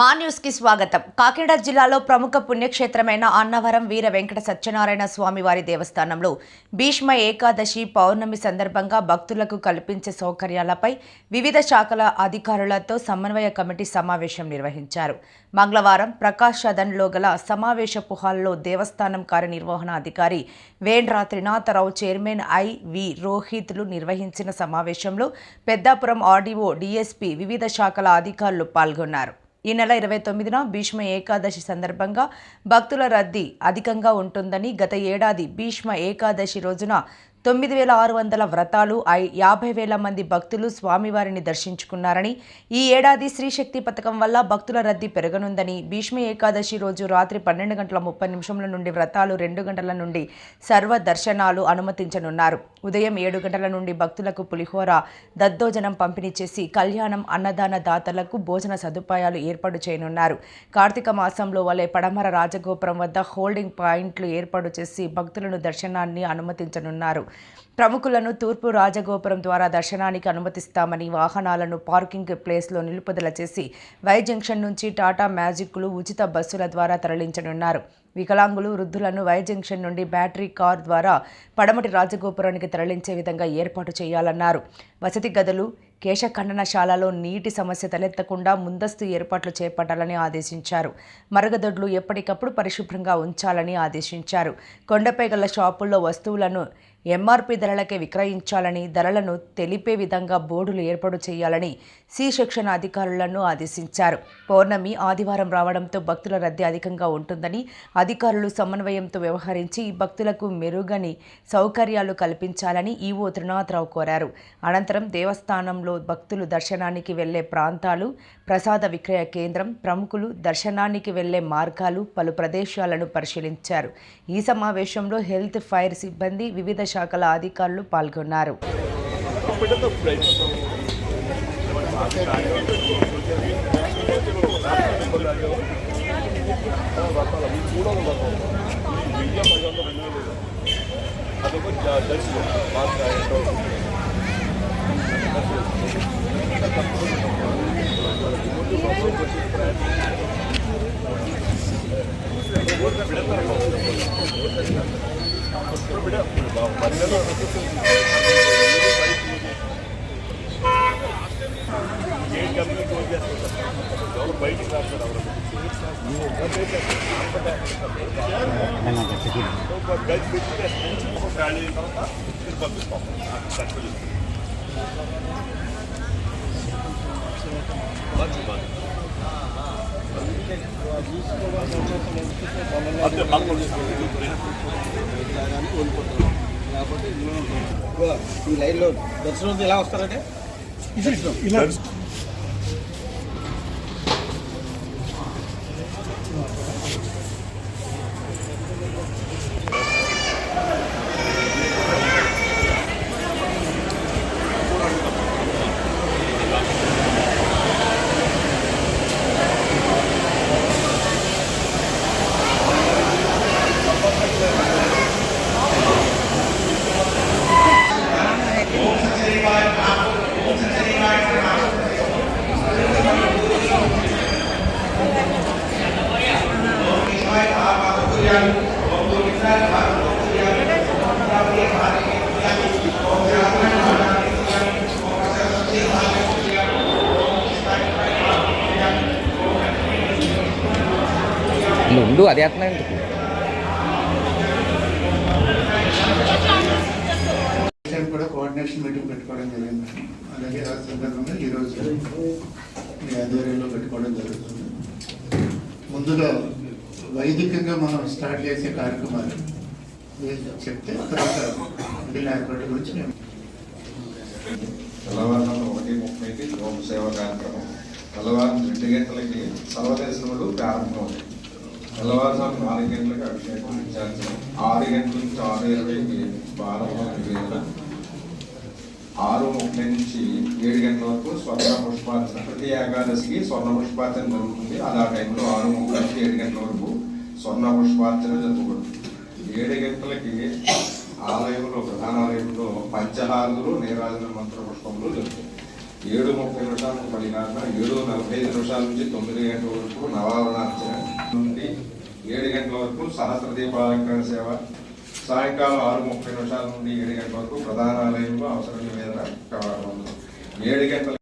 మా న్యూస్కి స్వాగతం. కాకినాడ జిల్లాలో ప్రముఖ పుణ్యక్షేత్రమైన అన్నవరం వీర వెంకట సత్యనారాయణ స్వామివారి దేవస్థానంలో భీష్మ ఏకాదశి పౌర్ణమి సందర్భంగా భక్తులకు కల్పించే సౌకర్యాలపై వివిధ శాఖల అధికారులతో సమన్వయ కమిటీ సమావేశం నిర్వహించారు. మంగళవారం ప్రకాష్ సదన్లో గల సమావేశపు హాల్లో దేవస్థానం కార్యనిర్వహణ అధికారి Vendra Trinatharao chairman I V రోహిత్లు నిర్వహించిన సమావేశంలో పెద్దాపురం ఆర్డీఓ డిఎస్పీ వివిధ శాఖల అధికారులు పాల్గొన్నారు. ఈ నెల ఇరవై తొమ్మిదిన భీష్మ ఏకాదశి సందర్భంగా భక్తుల రద్దీ అధికంగా ఉంటుందని గత ఏడాది భీష్మ ఏకాదశి రోజున తొమ్మిది వేల ఆరు వందల వ్రతాలు యాభై వేల మంది భక్తులు స్వామివారిని దర్శించుకున్నారని ఈ ఏడాది శ్రీశక్తి పథకం వల్ల భక్తుల రద్దీ పెరగనుందని భీష్మ ఏకాదశి రోజు రాత్రి పన్నెండు గంటల ముప్పై నిమిషంల నుండి వ్రతాలు రెండు గంటల నుండి సర్వ దర్శనాలు అనుమతించనున్నారు. ఉదయం ఏడు గంటల నుండి భక్తులకు పులిహోర దద్దోజనం పంపిణీ చేసి కళ్యాణం అన్నదాన దాతలకు భోజన సదుపాయాలు ఏర్పాటు చేయనున్నారు. కార్తీక మాసంలో వలె పడమర రాజగోపురం వద్ద హోల్డింగ్ పాయింట్లు ఏర్పాటు చేసి భక్తులను దర్శనాన్ని అనుమతించనున్నారు. ప్రముఖులను తూర్పు రాజగోపురం ద్వారా దర్శనానికి అనుమతిస్తామని వాహనాలను పార్కింగ్ ప్లేస్లో నిలుపుదల చేసి వై జంక్షన్ నుంచి టాటా మ్యాజిక్లు ఉచిత బస్సుల ద్వారా తరలించనున్నారు. వికలాంగులు వృద్ధులను వై జంక్షన్ నుండి బ్యాటరీ కార్ ద్వారా పడమటి రాజగోపురానికి తరలించే విధంగా ఏర్పాటు చేయాలన్నారు. వసతి గదులు కేశఖండనశాలలో నీటి సమస్య తలెత్తకుండా ముందస్తు ఏర్పాట్లు చేపట్టాలని ఆదేశించారు. మరగదొడ్లు ఎప్పటికప్పుడు పరిశుభ్రంగా ఉంచాలని ఆదేశించారు. కొండపై గల షాపుల్లో వస్తువులను ఎంఆర్పి ధరలకే విక్రయించాలని ధరలను తెలిపే విధంగా బోర్డులు ఏర్పాటు చేయాలని సి సెక్షన్ అధికారులను ఆదేశించారు. పౌర్ణమి ఆదివారం రావడంతో భక్తుల రద్దీ అధికంగా ఉంటుందని అధికారులు సమన్వయంతో వ్యవహరించి భక్తులకు మెరుగని సౌకర్యాలు కల్పించాలని ఈవో త్రినాథరావు కోరారు. అనంతరం దేవస్థానంలో భక్తులు దర్శనానికి వెళ్ళే ప్రాంతాలు ప్రసాద విక్రయ కేంద్రం ప్రముఖులు దర్శనానికి వెళ్ళే మార్గాలు పలు ప్రదేశాలను పరిశీలించారు. ఈ సమావేశంలో హెల్త్ ఫైర్ సిబ్బంది వివిధ శాఖల అధికారులు పాల్గొన్నారు. కలిసి పెట్టి పంపిస్తాం ఈ లైన్లో దర్శనం ఎలా వస్తారంటే? ఇలా ఉండు అది ఎట్లా ఎందుకు? కూడా కోఆర్డినేషన్ మీటింగ్ పెట్టుకోవడం జరిగింది. అలాగే ఆ సందర్భంగా ఈరోజు మీ ఆధ్వర్యంలో పెట్టుకోవడం జరుగుతుంది. ముందుగా వైదికంగా మనం స్టార్ట్ చేసే కార్యక్రమాలు మీరు చెప్తే తర్వాత ఏర్పాటు గురించి మేము తెల్లవారుజామున ఒకటి ముప్పైకి హోమ సేవ కార్యక్రమం తెల్లవారు రెండు గంటలకి సర్వదర్శనములు ప్రారంభమవుతాయి తెల్లవారుజాము నాలుగు గంటలకు అభిషేకం ఇచ్చాల్సిన ఆరు గంటల నుంచి ఆరు ఇరవైకి భారత నివేదన ఆరు ముప్పై నుంచి ఏడు గంటల వరకు స్వర్ణ పుష్పార్చన ప్రతి ఏకాదశికి స్వర్ణ పుష్పార్చన జరుగుతుంది. అది ఆ టైంలో ఆరు ముప్పై నుంచి ఏడు గంటల వరకు స్వర్ణ పుష్పార్చన జరుగుతుంది. ఏడు గంటలకి ఆలయంలో ప్రధాన ఆలయంలో పంచహారులు నేరాజన మంత్ర పుష్పములు జరుగుతాయి. ఏడు ముప్పై నిమిషాల నుంచి బలిహారణ ఏడు నలభై ఐదు నిమిషాల నుంచి తొమ్మిది గంటల వరకు నవావరణార్చన నుండి ఏడు గంటల వరకు సహస్ర దీపాలంకరణ సేవ. సాయంకాలం ఆరు ముప్పై నిమిషాల నుండి ఏడు గంటల వరకు ప్రధాన ఆలయంలో అవసరం మీద ఏడు గంటల